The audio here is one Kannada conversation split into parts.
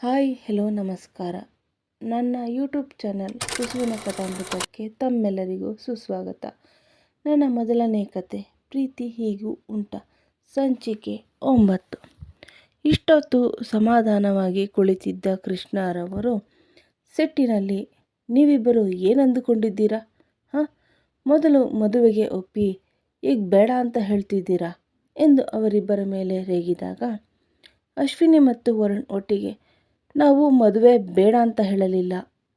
ಹಾಯ್, ಹೆಲೋ, ನಮಸ್ಕಾರ. ನನ್ನ ಯೂಟ್ಯೂಬ್ ಚಾನಲ್ ಕುಸುವಿನ ಕಥಾಮೃತಕ್ಕೆ ತಮ್ಮೆಲ್ಲರಿಗೂ ಸುಸ್ವಾಗತ. ನನ್ನ ಮೊದಲನೇ ಕತೆ, ಪ್ರೀತಿ ಹೀಗೂ ಉಂಟ? ಸಂಚಿಕೆ ಒಂಬತ್ತು. ಇಷ್ಟೊತ್ತು ಸಮಾಧಾನವಾಗಿ ಕುಳಿತಿದ್ದ ಕೃಷ್ಣರವರು, ಸೆಟ್ಟಿನಲ್ಲಿ ನೀವಿಬ್ಬರು ಏನಂದುಕೊಂಡಿದ್ದೀರಾ? ಹಾಂ? ಮೊದಲು ಮದುವೆಗೆ ಒಪ್ಪಿ, ಈಗ ಬೇಡ ಅಂತ ಹೇಳ್ತಿದ್ದೀರಾ? ಎಂದು ಅವರಿಬ್ಬರ ಮೇಲೆ ರೇಗಿದಾಗ, ಅಶ್ವಿನಿ ಮತ್ತು ವರುಣ್ ಒಟ್ಟಿಗೆ ನಾವು ಮದುವೆ ಬೇಡ ಅಂತ ಹೇಳಲಿಲ್ಲ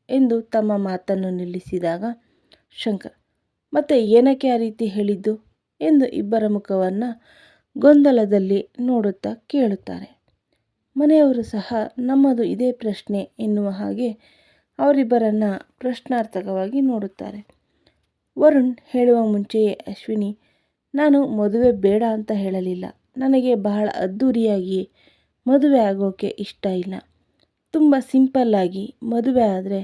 ಎಂದು ತಮ್ಮ ಮಾತನ್ನು ನಿಲ್ಲಿಸಿದಾಗ ಶಂಕರ್, ಮತ್ತೆ ಏನಕ್ಕೆ ಆ ರೀತಿ ಹೇಳಿದ್ದು ಎಂದು ಇಬ್ಬರ ಮುಖವನ್ನು ಗೊಂದಲದಲ್ಲಿ ನೋಡುತ್ತಾ ಕೇಳುತ್ತಾರೆ. ಮನೆಯವರು ಸಹ ನಮ್ಮದು ಇದೇ ಪ್ರಶ್ನೆ ಎನ್ನುವ ಹಾಗೆ ಅವರಿಬ್ಬರನ್ನು ಪ್ರಶ್ನಾರ್ಥಕವಾಗಿ ನೋಡುತ್ತಾರೆ. ವರುಣ್ ಹೇಳುವ ಮುಂಚೆಯೇ, ಅಶ್ವಿನಿ, ನಾನು ಮದುವೆ ಬೇಡ ಅಂತ ಹೇಳಲಿಲ್ಲ. ನನಗೆ ಬಹಳ ಅದ್ಧೂರಿಯಾಗಿ ಮದುವೆ ಆಗೋಕೆ ಇಷ್ಟ ಇಲ್ಲ. ತುಂಬ ಸಿಂಪಲ್ಲಾಗಿ ಮದುವೆ ಆದರೆ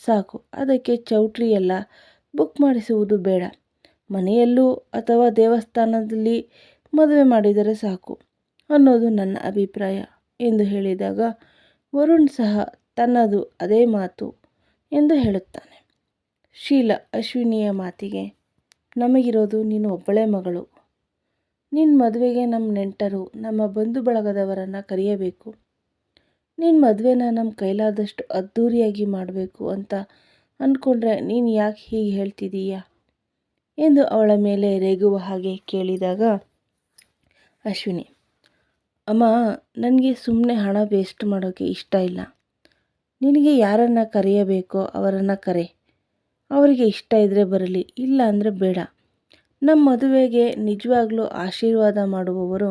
ಸಾಕು. ಅದಕ್ಕೆ ಚೌಟ್ರಿ ಎಲ್ಲ ಬುಕ್ ಮಾಡಿಸುವುದು ಬೇಡ. ಮನೆಯಲ್ಲೂ ಅಥವಾ ದೇವಸ್ಥಾನದಲ್ಲಿ ಮದುವೆ ಮಾಡಿದರೆ ಸಾಕು ಅನ್ನೋದು ನನ್ನ ಅಭಿಪ್ರಾಯ ಎಂದು ಹೇಳಿದಾಗ ವರುಣ್ ಸಹ ತನ್ನದು ಅದೇ ಮಾತು ಎಂದು ಹೇಳುತ್ತಾನೆ. ಶೀಲ ಅಶ್ವಿನಿಯ ಮಾತಿಗೆ, ನಮಗಿರೋದು ನೀನು ಒಬ್ಬಳೇ ಮಗಳು. ನಿನ್ನ ಮದುವೆಗೆ ನಮ್ಮ ನೆಂಟರು ನಮ್ಮ ಬಂಧು ಬಳಗದವರನ್ನು ಕರೆಯಬೇಕು. ನಿನ್ನ ಮದುವೆನ ನಮ್ಮ ಕೈಲಾದಷ್ಟು ಅದ್ಧೂರಿಯಾಗಿ ಮಾಡಬೇಕು ಅಂತ ಅಂದ್ಕೊಂಡ್ರೆ ನೀನು ಯಾಕೆ ಹೀಗೆ ಹೇಳ್ತಿದ್ದೀಯಾ ಎಂದು ಅವಳ ಮೇಲೆ ರೇಗುವ ಹಾಗೆ ಕೇಳಿದಾಗ, ಅಶ್ವಿನಿ, ಅಮ್ಮ, ನನಗೆ ಸುಮ್ಮನೆ ಹಣ ವೇಸ್ಟ್ ಮಾಡೋಕ್ಕೆ ಇಷ್ಟ ಇಲ್ಲ. ನಿನಗೆ ಯಾರನ್ನು ಕರೆಯಬೇಕೋ ಅವರನ್ನು ಕರೆ. ಅವರಿಗೆ ಇಷ್ಟ ಇದ್ದರೆ ಬರಲಿ, ಇಲ್ಲ ಅಂದರೆ ಬೇಡ. ನಮ್ಮ ಮದುವೆಗೆ ನಿಜವಾಗ್ಲೂ ಆಶೀರ್ವಾದ ಮಾಡುವವರು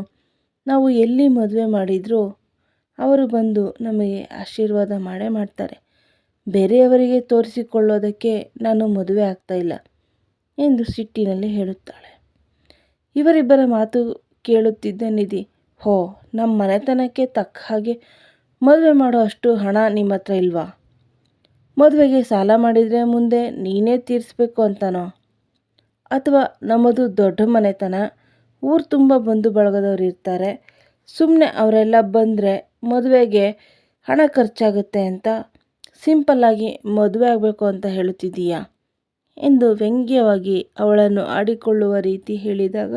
ನಾವು ಎಲ್ಲಿ ಮದುವೆ ಮಾಡಿದರೂ ಅವರು ಬಂದು ನಮಗೆ ಆಶೀರ್ವಾದ ಮಾಡೇ ಮಾಡ್ತಾರೆ. ಬೇರೆಯವರಿಗೆ ತೋರಿಸಿಕೊಳ್ಳೋದಕ್ಕೆ ನಾನು ಮದುವೆ ಆಗ್ತಾ ಇಲ್ಲ ಎಂದು ಸಿಟ್ಟಿನಲ್ಲಿ ಹೇಳುತ್ತಾಳೆ. ಇವರಿಬ್ಬರ ಮಾತು ಕೇಳುತ್ತಿದ್ದ ನಿಧಿ, ಹೋ ನಮ್ಮ ಮನೆತನಕ್ಕೆ ತಕ್ಕ ಹಾಗೆ ಮದುವೆ ಮಾಡೋ ಅಷ್ಟು ಹಣ ನಿಮ್ಮ ಹತ್ರ ಇಲ್ವಾ? ಮದುವೆಗೆ ಸಾಲ ಮಾಡಿದರೆ ಮುಂದೆ ನೀನೇ ತೀರಿಸ್ಬೇಕು ಅಂತನೋ? ಅಥವಾ ನಮ್ಮದು ದೊಡ್ಡ ಮನೆತನ? ಊರು ತುಂಬ ಬಂಧು ಬಳಗದವ್ರು ಇರ್ತಾರೆ. ಸುಮ್ಮನೆ ಅವರೆಲ್ಲ ಬಂದರೆ ಮದುವೆಗೆ ಹಣ ಖರ್ಚಾಗುತ್ತೆ ಅಂತ ಸಿಂಪಲ್ಲಾಗಿ ಮದುವೆ ಆಗಬೇಕು ಅಂತ ಹೇಳುತ್ತಿದ್ದೀಯಾ? ಎಂದು ವ್ಯಂಗ್ಯವಾಗಿ ಅವಳನ್ನು ಆಡಿಕೊಳ್ಳುವ ರೀತಿ ಹೇಳಿದಾಗ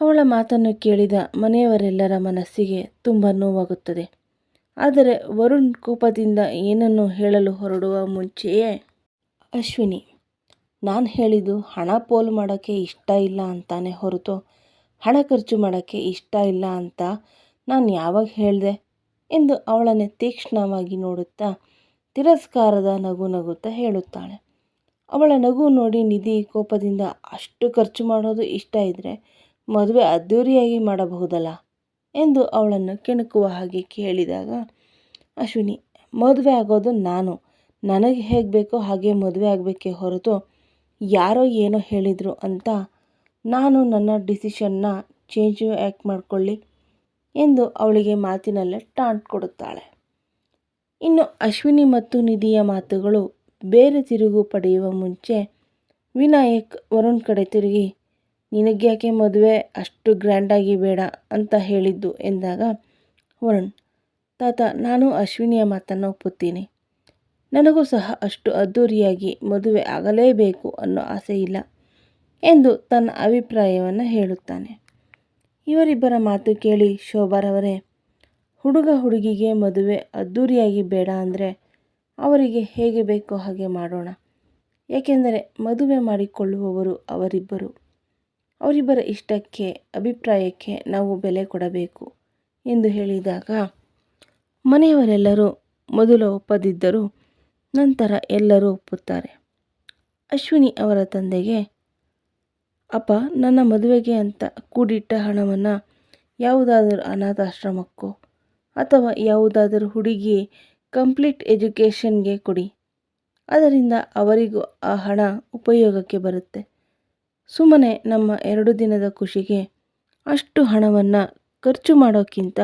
ಅವಳ ಮಾತನ್ನು ಕೇಳಿದ ಮನೆಯವರೆಲ್ಲರ ಮನಸ್ಸಿಗೆ ತುಂಬ ನೋವಾಗುತ್ತದೆ. ಆದರೆ ವರುಣ್ ಕೋಪದಿಂದ ಏನನ್ನು ಹೇಳಲು ಹೊರಡುವ ಮುಂಚೆಯೇ, ಅಶ್ವಿನಿ, ನಾನು ಹೇಳಿದ್ದು ಹಣ ಪೋಲು ಮಾಡೋಕ್ಕೆ ಇಷ್ಟ ಇಲ್ಲ ಅಂತಾನೆ ಹೊರತು, ಹಣ ಖರ್ಚು ಮಾಡೋಕ್ಕೆ ಇಷ್ಟ ಇಲ್ಲ ಅಂತ ನಾನು ಯಾವಾಗ ಹೇಳಿದೆ? ಎಂದು ಅವಳನ್ನು ತೀಕ್ಷ್ಣವಾಗಿ ನೋಡುತ್ತಾ ತಿರಸ್ಕಾರದ ನಗು ನಗುತ್ತಾ ಹೇಳುತ್ತಾಳೆ. ಅವಳ ನಗು ನೋಡಿ ನಿಧಿ ಕೋಪದಿಂದ ಅಷ್ಟು ಖರ್ಚು ಮಾಡೋದು ಇಷ್ಟ ಇದ್ದರೆ ಮದುವೆ ಅದ್ಧೂರಿಯಾಗಿ ಮಾಡಬಹುದಲ್ಲ? ಎಂದು ಅವಳನ್ನು ಕೆಣಕುವ ಹಾಗೆ ಕೇಳಿದಾಗ, ಅಶ್ವಿನಿ, ಮದುವೆ ಆಗೋದು ನಾನು. ನನಗೆ ಹೇಗೆ ಬೇಕೋ ಹಾಗೆ ಮದುವೆ ಆಗಬೇಕೇ ಹೊರತು ಯಾರೋ ಏನೋ ಹೇಳಿದರು ಅಂತ ನಾನು ನನ್ನ ಡಿಸಿಷನ್ನ ಚೇಂಜ್ ಆ್ಯಕ್ಟ್ ಮಾಡಿಕೊಳ್ಳಿ. ಎಂದು ಅವಳಿಗೆ ಮಾತಿನಲ್ಲೇ ಟಾಂಟ್ ಕೊಡುತ್ತಾಳೆ. ಇನ್ನು ಅಶ್ವಿನಿ ಮತ್ತು ನಿಧಿಯ ಮಾತುಗಳು ಬೇರೆ ತಿರುಗು ಪಡೆಯುವ ಮುಂಚೆ ವಿನಾಯಕ್ ವರುಣ್ ಕಡೆ ತಿರುಗಿ, ನಿನಗ್ಯಾಕೆ ಮದುವೆ? ಅಷ್ಟು ಗ್ರ್ಯಾಂಡಾಗಿ ಬೇಡ ಅಂತ ಹೇಳಿದ್ದು ಎಂದಾಗ ವರುಣ್, ತಾತ, ನಾನು ಅಶ್ವಿನಿಯ ಮಾತನ್ನು ಒಪ್ಪುತ್ತೀನಿ. ನನಗೂ ಸಹ ಅಷ್ಟು ಅದ್ಧೂರಿಯಾಗಿ ಮದುವೆ ಆಗಲೇಬೇಕು ಅನ್ನೋ ಆಸೆ ಇಲ್ಲ ಎಂದು ತನ್ನ ಅಭಿಪ್ರಾಯವನ್ನು ಹೇಳುತ್ತಾನೆ. ಇವರಿಬ್ಬರ ಮಾತು ಕೇಳಿ ಶೋಭಾರವರೇ ಹುಡುಗ ಹುಡುಗಿಗೆ ಮದುವೆ ಅದ್ಧೂರಿಯಾಗಿ ಬೇಡ ಅಂದರೆ ಅವರಿಗೆ ಹೇಗೆ ಬೇಕೋ ಹಾಗೆ ಮಾಡೋಣ. ಏಕೆಂದರೆ ಮದುವೆ ಮಾಡಿಕೊಳ್ಳುವವರು ಅವರಿಬ್ಬರು. ಅವರಿಬ್ಬರ ಇಷ್ಟಕ್ಕೆ, ಅಭಿಪ್ರಾಯಕ್ಕೆ ನಾವು ಬೆಲೆ ಕೊಡಬೇಕು ಎಂದು ಹೇಳಿದಾಗ, ಮನೆಯವರೆಲ್ಲರೂ ಮೊದಲು ಒಪ್ಪದಿದ್ದರೂ ನಂತರ ಎಲ್ಲರೂ ಒಪ್ಪುತ್ತಾರೆ. ಅಶ್ವಿನಿ ಅವರ ತಂದೆಗೆ ಅಪ್ಪ, ನನ್ನ ಮದುವೆಗೆ ಅಂತ ಕೂಡಿಟ್ಟ ಹಣವನ್ನು ಯಾವುದಾದರೂ ಅನಾಥಾಶ್ರಮಕ್ಕೋ ಅಥವಾ ಯಾವುದಾದರೂ ಹುಡುಗಿ ಕಂಪ್ಲೀಟ್ ಎಜುಕೇಷನ್ಗೆ ಕೊಡಿ. ಅದರಿಂದ ಅವರಿಗೂ ಆ ಹಣ ಉಪಯೋಗಕ್ಕೆ ಬರುತ್ತೆ. ಸುಮ್ಮನೆ ನಮ್ಮ ಎರಡು ದಿನದ ಖುಷಿಗೆ ಅಷ್ಟು ಹಣವನ್ನು ಖರ್ಚು ಮಾಡೋಕ್ಕಿಂತ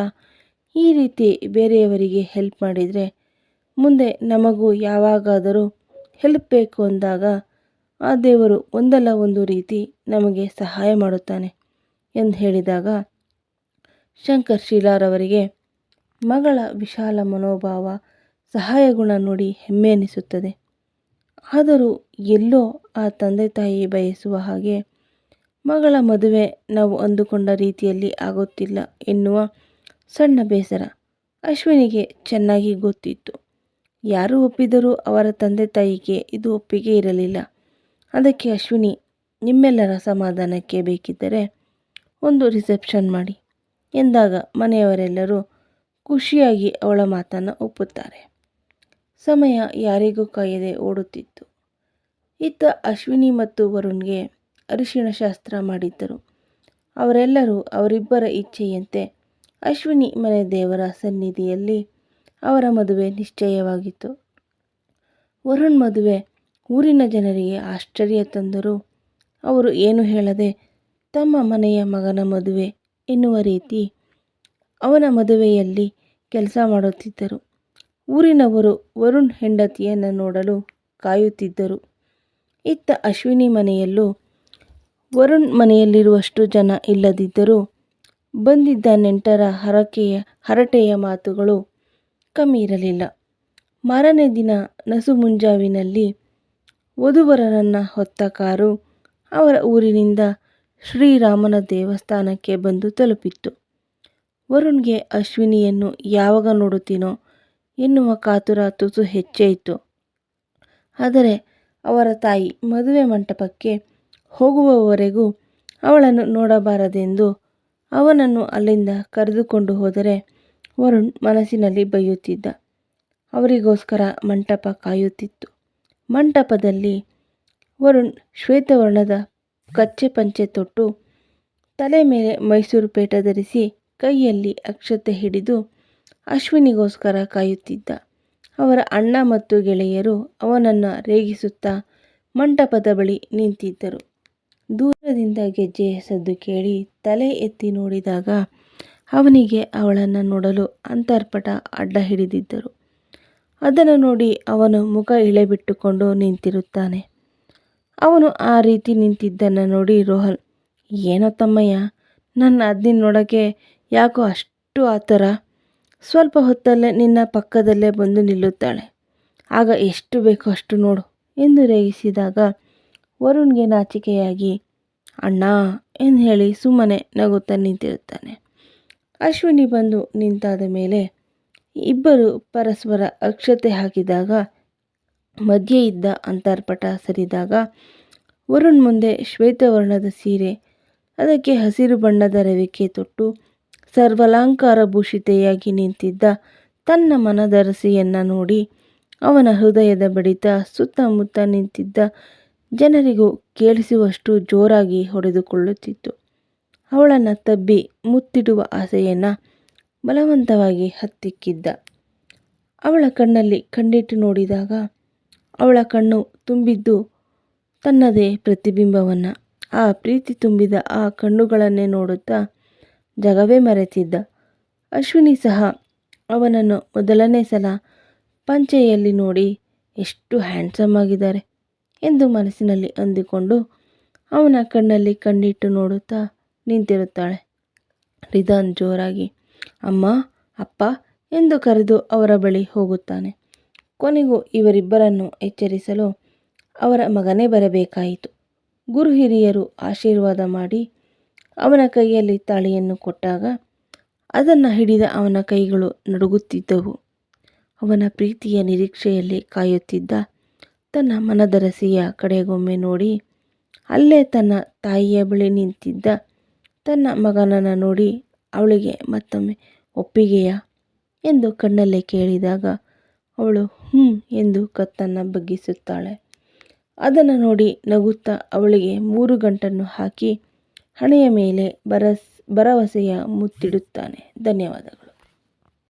ಈ ರೀತಿ ಬೇರೆಯವರಿಗೆ ಹೆಲ್ಪ್ ಮಾಡಿದರೆ ಮುಂದೆ ನಮಗೂ ಯಾವಾಗಾದರೂ ಹೆಲ್ಪ್ ಬೇಕು ಅಂದಾಗ ಆ ದೇವರು ಒಂದಲ್ಲ ಒಂದು ರೀತಿ ನಮಗೆ ಸಹಾಯ ಮಾಡುತ್ತಾನೆ ಎಂದು ಹೇಳಿದಾಗ ಶಂಕರ್ ಶೀಲಾರವರಿಗೆ, ಮಗಳ ವಿಶಾಲ ಮನೋಭಾವ ಸಹಾಯ ಗುಣ ನೋಡಿ ಹೆಮ್ಮೆ ಅನಿಸುತ್ತದೆ. ಆದರೂ ಎಲ್ಲೋ ಆ ತಂದೆ ತಾಯಿ ಬಯಸುವ ಹಾಗೆ ಮಗಳ ಮದುವೆ ನಾವು ಅಂದುಕೊಂಡ ರೀತಿಯಲ್ಲಿ ಆಗುತ್ತಿಲ್ಲ ಎನ್ನುವ ಸಣ್ಣ ಬೇಸರ ಅಶ್ವಿನಿಗೆ ಚೆನ್ನಾಗಿ ಗೊತ್ತಿತ್ತು. ಯಾರು ಒಪ್ಪಿದರೂ ಅವರ ತಂದೆ ತಾಯಿಗೆ ಇದು ಒಪ್ಪಿಗೆ ಇರಲಿಲ್ಲ. ಅದಕ್ಕೆ ಅಶ್ವಿನಿ ನಿಮ್ಮೆಲ್ಲರ ಸಮಾಧಾನಕ್ಕೆ ಬೇಕಿದ್ದರೆ ಒಂದು ರಿಸೆಪ್ಷನ್ ಮಾಡಿ ಎಂದಾಗ ಮನೆಯವರೆಲ್ಲರೂ ಖುಷಿಯಾಗಿ ಅವಳ ಮಾತನ್ನು ಒಪ್ಪುತ್ತಾರೆ. ಸಮಯ ಯಾರಿಗೂ ಕಾಯದೆ ಓಡುತ್ತಿತ್ತು. ಇತ್ತ ಅಶ್ವಿನಿ ಮತ್ತು ವರುಣ್ಗೆ ಅರಿಶಿಣ ಶಾಸ್ತ್ರ ಮಾಡಿದ್ದರು. ಅವರೆಲ್ಲರೂ ಅವರಿಬ್ಬರ ಇಚ್ಛೆಯಂತೆ ಅಶ್ವಿನಿ ಮನೆ ದೇವರ ಸನ್ನಿಧಿಯಲ್ಲಿ ಅವರ ಮದುವೆ ನಿಶ್ಚಯವಾಗಿತ್ತು. ವರುಣ್ ಮದುವೆ ಊರಿನ ಜನರಿಗೆ ಆಶ್ಚರ್ಯ ತಂದರೂ. ಅವರು ಏನು ಹೇಳದೆ, ತಮ್ಮ ಮನೆಯ ಮಗನ ಮದುವೆ ಎನ್ನುವ ರೀತಿ ಅವನ ಮದುವೆಯಲ್ಲಿ ಕೆಲಸ ಮಾಡುತ್ತಿದ್ದರು. ಊರಿನವರು ವರುಣ್ ಹೆಂಡತಿಯನ್ನು ನೋಡಲು ಕಾಯುತ್ತಿದ್ದರು. ಇತ್ತ ಅಶ್ವಿನಿ ಮನೆಯಲ್ಲೂ ವರುಣ್ ಮನೆಯಲ್ಲಿರುವಷ್ಟು ಜನ ಇಲ್ಲದಿದ್ದರೂ ಬಂದಿದ್ದ ನೆಂಟರ ಹರಕೆಯ, ಹರಟೆಯ ಮಾತುಗಳು ಕಮ್ಮಿ ಇರಲಿಲ್ಲ. ಮಾರನೇ ದಿನ ನಸು ಮುಂಜಾವಿನಲ್ಲಿ ವಧುವರರನ್ನು ಹೊತ್ತ ಕಾರು ಅವರ ಊರಿನಿಂದ ಶ್ರೀರಾಮನ ದೇವಸ್ಥಾನಕ್ಕೆ ಬಂದು ತಲುಪಿತ್ತು. ವರುಣ್ಗೆ ಅಶ್ವಿನಿಯನ್ನು ಯಾವಾಗ ನೋಡುತ್ತೀನೋ ಎನ್ನುವ ಕಾತುರ ತುಸು ಹೆಚ್ಚೇ ಆದರೆ ಅವರ ತಾಯಿ ಮದುವೆ ಮಂಟಪಕ್ಕೆ ಹೋಗುವವರೆಗೂ ಅವಳನ್ನು ನೋಡಬಾರದೆಂದು ಅವನನ್ನು ಅಲ್ಲಿಂದ ಕರೆದುಕೊಂಡು ಹೋದರೆ ವರುಣ್ ಮನಸ್ಸಿನಲ್ಲಿ ಬೈಯುತ್ತಿದ್ದ. ಅವರಿಗೋಸ್ಕರ ಮಂಟಪ ಕಾಯುತ್ತಿತ್ತು. ಮಂಟಪದಲ್ಲಿ ವರುಣ್ ಶ್ವೇತವರ್ಣದ ಕಚ್ಚೆ ಪಂಚೆ ತೊಟ್ಟು ತಲೆ ಮೇಲೆ ಮೈಸೂರು ಪೇಟ ಧರಿಸಿ ಕೈಯಲ್ಲಿ ಅಕ್ಷತೆ ಹಿಡಿದು ಅಶ್ವಿನಿಗೋಸ್ಕರ ಕಾಯುತ್ತಿದ್ದ. ಅವರ ಅಣ್ಣ ಮತ್ತು ಗೆಳೆಯರು ಅವನನ್ನು ರೇಗಿಸುತ್ತಾ ಮಂಟಪದ ಬಳಿ ನಿಂತಿದ್ದರು. ದೂರದಿಂದ ಗೆಜ್ಜೆಯ ಸದ್ದು ಕೇಳಿ ತಲೆ ಎತ್ತಿ ನೋಡಿದಾಗ ಅವನಿಗೆ ಅವಳನ್ನು ನೋಡಲು ಅಂತರ್ಪಟ ಅಡ್ಡ ಹಿಡಿದಿದ್ದರು. ಅದನ್ನು ನೋಡಿ ಅವನು ಮುಖ ಇಳೆಬಿಟ್ಟುಕೊಂಡು ನಿಂತಿರುತ್ತಾನೆ. ಅವನು ಆ ರೀತಿ ನಿಂತಿದ್ದನ್ನು ನೋಡಿ ರೋಹನ್, ಏನೋ ತಮ್ಮಯ್ಯ, ನನ್ನ ಅದ್ನಿ ನೋಡೋಕ್ಕೆ ಯಾಕೋ ಅಷ್ಟು ಆತರ? ಸ್ವಲ್ಪ ಹೊತ್ತಲ್ಲೇ ನಿನ್ನ ಪಕ್ಕದಲ್ಲೇ ಬಂದು ನಿಲ್ಲುತ್ತಾಳೆ. ಆಗ ಎಷ್ಟು ಬೇಕೋ ಅಷ್ಟು ನೋಡು, ಎಂದು ರೇಗಿಸಿದಾಗ ವರುಣ್ಗೆ ನಾಚಿಕೆಯಾಗಿ, ಅಣ್ಣ, ಎಂದು ಹೇಳಿ ಸುಮ್ಮನೆ ನಗುತ್ತಾ ನಿಂತಿರುತ್ತಾನೆ. ಅಶ್ವಿನಿ ಬಂದು ನಿಂತಾದ ಮೇಲೆ ಇಬ್ಬರು ಪರಸ್ಪರ ಅಕ್ಷತೆ ಹಾಕಿದಾಗ, ಮಧ್ಯೆ ಇದ್ದ ಅಂತರ್ಪಟ ಸರಿದಾಗ, ವರುಣ್ ಮುಂದೆ ಶ್ವೇತವರ್ಣದ ಸೀರೆ, ಅದಕ್ಕೆ ಹಸಿರು ಬಣ್ಣದ ರವಿಕೆ ತೊಟ್ಟು, ಸರ್ವಲಾಂಕಾರ ಭೂಷಿತೆಯಾಗಿ ನಿಂತಿದ್ದ ತನ್ನ ಮನದರಸಿಯನ್ನು ನೋಡಿ, ಅವನ ಹೃದಯದ ಬಡಿತ ಸುತ್ತಮುತ್ತ ನಿಂತಿದ್ದ ಜನರಿಗೂ ಕೇಳಿಸುವಷ್ಟು ಜೋರಾಗಿ ಹೊಡೆದುಕೊಳ್ಳುತ್ತಿತ್ತು. ಅವಳನ್ನು ತಬ್ಬಿ ಮುತ್ತಿಡುವ ಆಸೆಯನ್ನು ಬಲವಂತವಾಗಿ ಹತ್ತಿಕ್ಕಿದ್ದ. ಅವಳ ಕಣ್ಣಲ್ಲಿ ಕಂಡಿಟ್ಟು ನೋಡಿದಾಗ ಅವಳ ಕಣ್ಣು ತುಂಬಿದ್ದು ತನ್ನದೇ ಪ್ರತಿಬಿಂಬವನ್ನು. ಆ ಪ್ರೀತಿ ತುಂಬಿದ ಆ ಕಣ್ಣುಗಳನ್ನೇ ನೋಡುತ್ತಾ ಜಗವೇ ಮರೆತಿದ್ದ. ಅಶ್ವಿನಿ ಸಹ ಅವನನ್ನು ಮೊದಲನೇ ಸಲ ಪಂಚೆಯಲ್ಲಿ ನೋಡಿ ಎಷ್ಟು ಹ್ಯಾಂಡ್ಸಮ್ ಆಗಿದ್ದಾರೆ ಎಂದು ಮನಸ್ಸಿನಲ್ಲಿ ಅಂದುಕೊಂಡು ಅವನ ಕಣ್ಣಲ್ಲಿ ಕಣ್ಣಿಟ್ಟು ನೋಡುತ್ತಾ ನಿಂತಿರುತ್ತಾಳೆ. ರಿಧಾನ್ ಜೋರಾಗಿ ಅಮ್ಮ, ಅಪ್ಪ ಎಂದು ಕರೆದು ಅವರ ಬಳಿ ಹೋಗುತ್ತಾನೆ. ಕೊನೆಗೂ ಇವರಿಬ್ಬರನ್ನು ಎಚ್ಚರಿಸಲು ಅವರ ಮಗನೇ ಬರಬೇಕಾಯಿತು. ಗುರು ಹಿರಿಯರು ಆಶೀರ್ವಾದ ಮಾಡಿ ಅವನ ಕೈಯಲ್ಲಿ ತಾಳಿಯನ್ನು ಕೊಟ್ಟಾಗ ಅದನ್ನು ಹಿಡಿದ ಅವನ ಕೈಗಳು ನಡುಗುತ್ತಿದ್ದವು. ಅವನ ಪ್ರೀತಿಯ ನಿರೀಕ್ಷೆಯಲ್ಲಿ ಕಾಯುತ್ತಿದ್ದ ತನ್ನ ಮನದರಸಿಯ ಕಡೆಗೊಮ್ಮೆ ನೋಡಿ ಅಲ್ಲೇ ತನ್ನ ತಾಯಿಯ ಬಳಿ ನಿಂತಿದ್ದ ತನ್ನ ಮಗನನ್ನು ನೋಡಿ ಅವಳಿಗೆ ಮತ್ತೊಮ್ಮೆ, ಒಪ್ಪಿಗೆಯಾ? ಎಂದು ಕಣ್ಣಲ್ಲೇ ಕೇಳಿದಾಗ ಅವಳು ಹ್ಞೂ ಎಂದು ಕತ್ತನ್ನು ಬಗ್ಗಿಸುತ್ತಾಳೆ. ಅದನ್ನು ನೋಡಿ ನಗುತ್ತಾ ಅವಳಿಗೆ ಮೂರು ಗಂಟನ್ನು ಹಾಕಿ ಹಣೆಯ ಮೇಲೆ ಬರಸ್, ಭರವಸೆಯ ಮುತ್ತಿಡುತ್ತಾನೆ. ಧನ್ಯವಾದಗಳು.